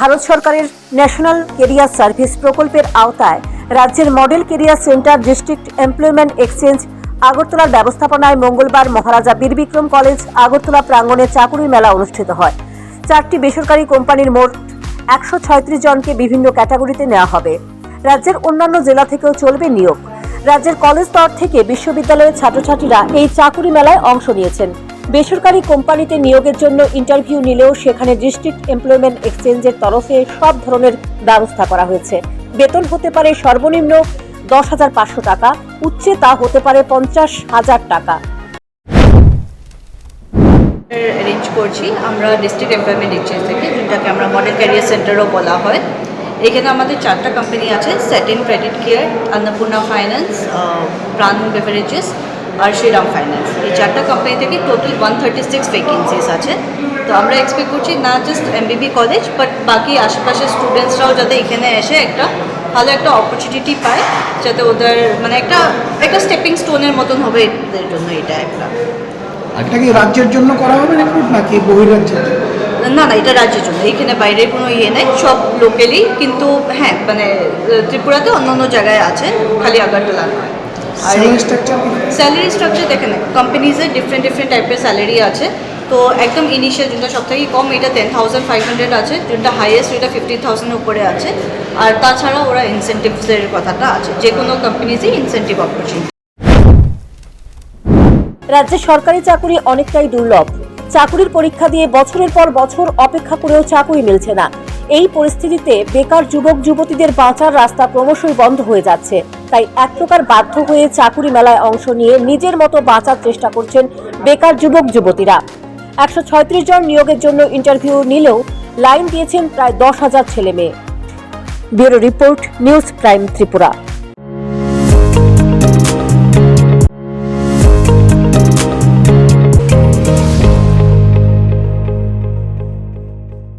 ভারত সরকারের national career service প্রকল্পের আওতায় রাজ্যের model career centre district employment exchange আগরতলার ব্যবস্থাপনায় মঙ্গলবার মহারাজা বীরবিক্রম কলেজ আগরতলা প্রাঙ্গণে চাকুরি মেলা অনুষ্ঠিত হয়। চারটি বেসরকারি কোম্পানির মোট একশো ছয়ত্রিশ জনকে বিভিন্ন ক্যাটাগরিতে নেওয়া হবে। রাজ্যের অন্যান্য জেলা থেকেও চলবে নিয়োগ। রাজ্যের কলেজ স্তর থেকে বিশ্ববিদ্যালয়ের ছাত্রছাত্রীরা এই চাকুরি মেলায় অংশ নিয়েছেন। বেসরকারি কোম্পানিতে নিয়োগের জন্য ইন্টারভিউ নিলেও সেখানে ডিস্ট্রিক্ট এমপ্লয়মেন্ট এক্সচেঞ্জের তরফে সব ধরনের ব্যবস্থা করা হয়েছে। বেতন হতে পারে সর্বনিম্ন দশ হাজার পাঁচশো টাকা উচ্চে তা হতে পারে পঞ্চাশ হাজার টাকা। অ্যারেঞ্জ করছি, আমরা ডিস্ট্রিক্ট এমপ্লয়মেন্ট এক্সচেঞ্জ থেকে, যেটাকে আমরা মডেল ক্যারিয়ার সেন্টারও বলা হয়। এখানে আমাদের চারটা কোম্পানি আছে Satin credit care Annapurna finance Pran beverages আর শ্রীরাম ফাইন্যান্স এই চারটা কোম্পানি থেকে total one thirty six vacancies আছে। তো আমরা এক্সপেক্ট করছি না জাস্ট এমবিবি কলেজ বাট বাকি আশেপাশের স্টুডেন্টসরাও যাতে এখানে এসে একটা ভালো একটা অপরচুনিটি পায় যাতে ওদের মানে একটা একটা স্টেপিং স্টোনের মতন হবে এদের জন্য এটা একটা। এটা কি রাজ্যের জন্য করা হবে রিক্রুট নাকি বহিরাজ্যের না না এটা রাজ্যের জন্য। এখানে বাইরের কোনো ইয়ে নেই সব লোকালি কিন্তু হ্যাঁ মানে ত্রিপুরাতে অন্য অন্য জায়গায় আছে খালি আগারতলা নয়। স্যালারি স্ট্রাকচার স্যালারি স্ট্রাকচার দেখেন কোম্পানিজের ডিফারেন্ট ডিফারেন্ট টাইপের স্যালারি আছে। তো একদম ইনিশিয়াল যেটা সব থেকে কম এটা টেন থাউজেন্ড ফাইভ হান্ড্রেড আছে। যেটা হাইয়েস্ট এটা ফিফটি থাউজেন্ড উপরে আছে। আর তাছাড়া ওরা ইনসেন্টিভসের কথাটা আছে। যে কোনো কোম্পানিজই ইনসেন্টিভ অপরচুনিটি রাজ্যে সরকারি চাকুরি অনেকটাই দুর্লভ। চাকুরির পরীক্ষা দিয়ে বছরের পর বছর অপেক্ষা করেও চাকুরি মিলছে না। এই পরিস্থিতিতে বেকার যুবক যুবতীদের বাঁচার রাস্তা ক্রমশই বন্ধ হয়ে যাচ্ছে। তাই এক প্রকার বাধ্য হয়ে চাকুরি মেলায় অংশ নিয়ে নিজের মতো বাঁচার চেষ্টা করছেন বেকার যুবক যুবতীরা। একশো ছয়ত্রিশ জন নিয়োগের জন্য ইন্টারভিউ নিলেও লাইন দিয়েছেন প্রায় দশ হাজার ছেলে মেয়ে। Bureau report, news prime Tripura.